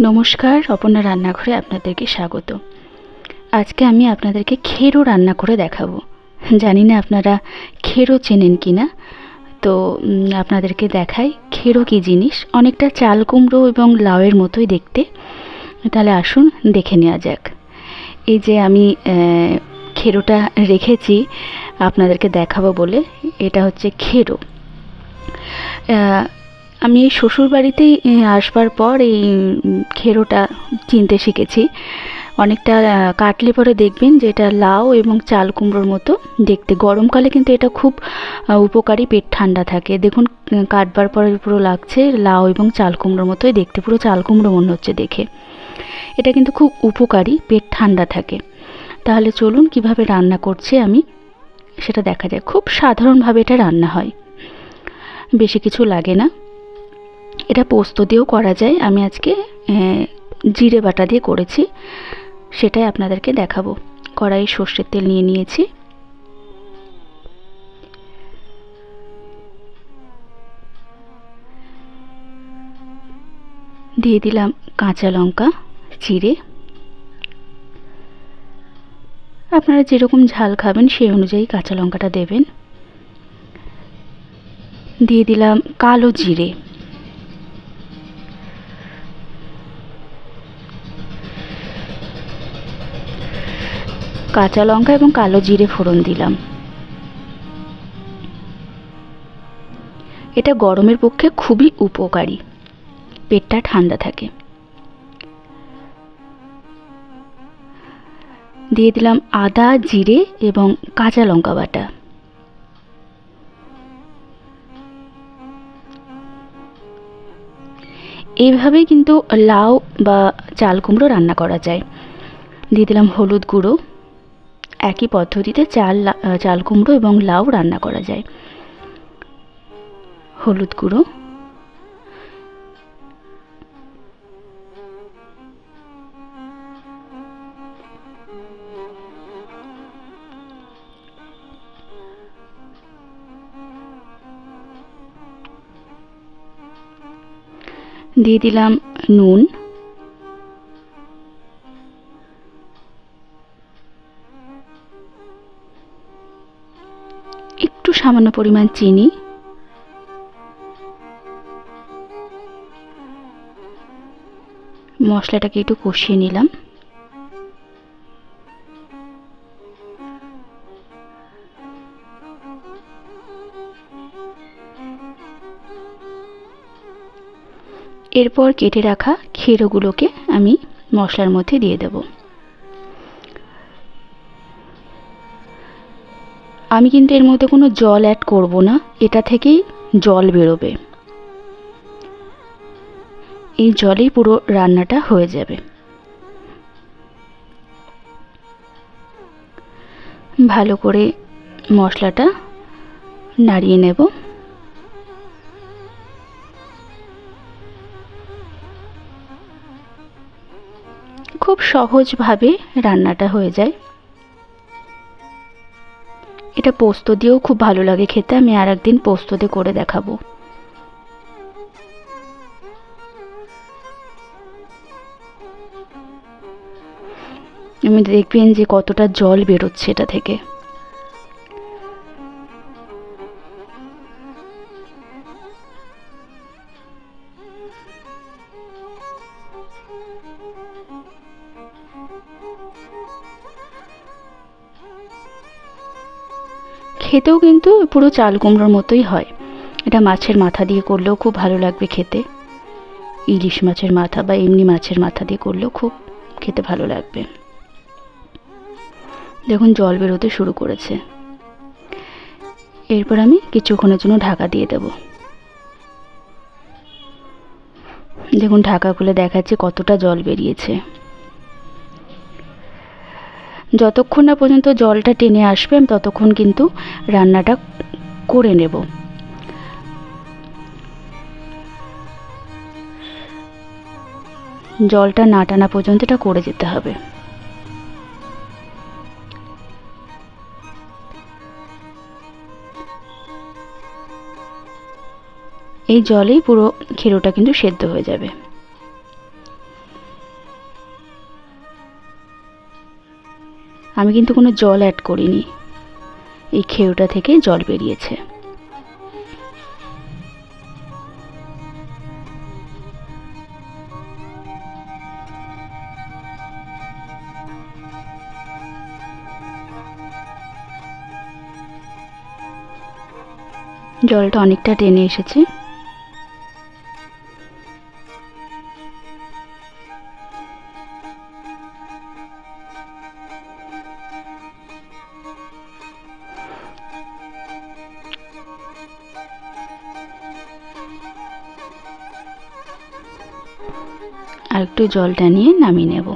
নমস্কার, অপর্ণা রান্নাঘরে আপনাদেরকে স্বাগত। আজকে আমি আপনাদেরকে খেরো রান্না করে দেখাবো। জানি না আপনারা খেরো চেনেন কি না তো আপনাদেরকে দেখাই খেরো কী জিনিস। অনেকটা চাল কুমড়ো এবং লাউয়ের মতোই দেখতে। তাহলে আসুন দেখে নেওয়া যাক। এই যে আমি খেরোটা রেখেছি, আপনাদেরকে দেখাবো বলে। এটা হচ্ছে খেরো। আমি এই শ্বশুরবাড়িতেই আসবার পর এই খেরোটা চিনতে শিখেছি। অনেকটা কাটলে পরে দেখবেন যে এটা লাউ এবং চাল কুমড়োর মতো দেখতে। গরমকালে কিন্তু এটা খুব উপকারী, পেট ঠান্ডা থাকে। দেখুন কাটবার পরে পুরো লাগছে লাউ এবং চাল কুমড়োর মতোই দেখতে। পুরো চাল কুমড়ো মনে হচ্ছে দেখে। এটা কিন্তু খুব উপকারী, পেট ঠান্ডা থাকে। তাহলে চলুন কীভাবে রান্না করছি আমি, সেটা দেখা যায় খুব সাধারণভাবে এটা রান্না হয়। বেশি কিছু লাগে না। এটা পোস্ত দিয়েও করা যায়। আমি আজকে জিরে বাটা দিয়ে করেছি। সেটাই আপনাদেরকে দেখাবো। কড়াই সর্ষের তেল নিয়ে নিয়েছি। দিয়ে দিলাম কাঁচা লঙ্কা চিড়ে আপনারা যেরকম ঝাল খাবেন, সেই অনুযায়ী কাঁচা লঙ্কাটা দেবেন। দিয়ে দিলাম কালো জিরে। কাঁচা লঙ্কা এবং কালো জিরে ফোড়ন দিলাম। এটা গরমের পক্ষে খুবই উপকারী। পেটটা ঠান্ডা থাকে। দিয়ে দিলাম আদা, জিরে এবং কাঁচা লঙ্কা বাটা। এইভাবেই কিন্তু লাউ বা চাল কুমড়ো রান্না করা যায়। দিয়ে দিলাম হলুদ গুঁড়ো। একই পদ্ধতিতে চাল চাল কুমড়ো এবং লাউ রান্না করা যায়। হলুদ গুঁড়ো। দিয়ে দিলাম নুন। সামান্য পরিমাণ চিনি। মশলাটাকে একটু কষিয়ে নিলাম। এরপর কেটে রাখা ক্ষীরগুলোকে আমি মশলার মধ্যে দিয়ে দেব। আমি কিন্তু এর মধ্যে কোনো জল অ্যাড করব না। এটা থেকেই জল বেরোবে। এই জলেই পুরো রান্নাটা হয়ে যাবে। ভালো করে মশলাটা নাড়িয়ে নেব। খুব সহজভাবে রান্নাটা হয়ে যায়। এটা পোস্ত দিয়েও খুব ভালো লাগে খেতে, আমি আর একদিন পোস্ত দিয়ে করে দেখাবো। আমি দেখবেন যে কতটা জল বেরোচ্ছে এটা থেকে। খেতেও কিন্তু পুরো চাল কুমড়োর মতোই হয়। এটা মাছের মাথা দিয়ে করলেও খুব ভালো লাগবে খেতে। ইলিশ মাছের মাথা বা এমনি মাছের মাথা দিয়ে করলেও খুব খেতে ভালো লাগবে। দেখুন, জল বেরোতে শুরু করেছে। এরপর আমি কিছুক্ষণের জন্য ঢাকা দিয়ে দেব। দেখুন, ঢাকা খুলে দেখাচ্ছে কতটা জল বেরিয়েছে। যতক্ষণ না পর্যন্ত জলটা টেনে আসবে, আমি ততক্ষণ কিন্তু রান্নাটা করে নেব। জলটা না টানা পর্যন্ত এটা করে যেতে হবে। এই জলেই পুরো ক্ষীরোটা কিন্তু সেদ্ধ হয়ে যাবে। আমি কিন্তু কোনো জল অ্যাড করিনি। এই খেউটা থেকে জল বেরিয়েছে। জলটা অনেকটা টেনে এসেছে। আর একটু জলটা নিয়ে নামিয়ে নেব।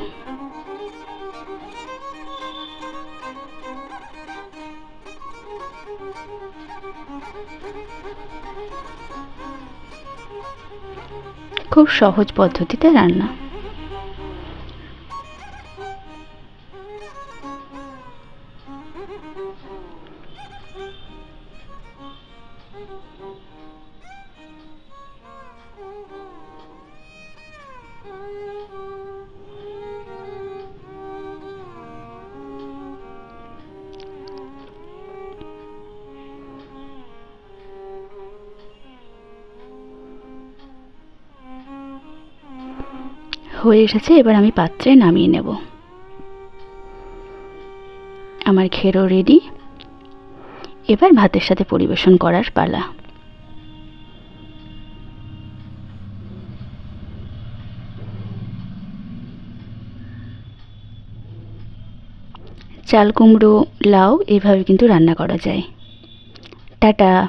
খুব সহজ পদ্ধতিতে রান্না। হয়ে এসেছে, এবার আমি পাত্রে নামিয়ে নেব। আমার খেরো রেডি। এবার ভাতের সাথে পরিবেশন করার পালা। চাল কুমড়ো, লাউ, এভাবে কিন্তু রান্না করা যায়। টাটা।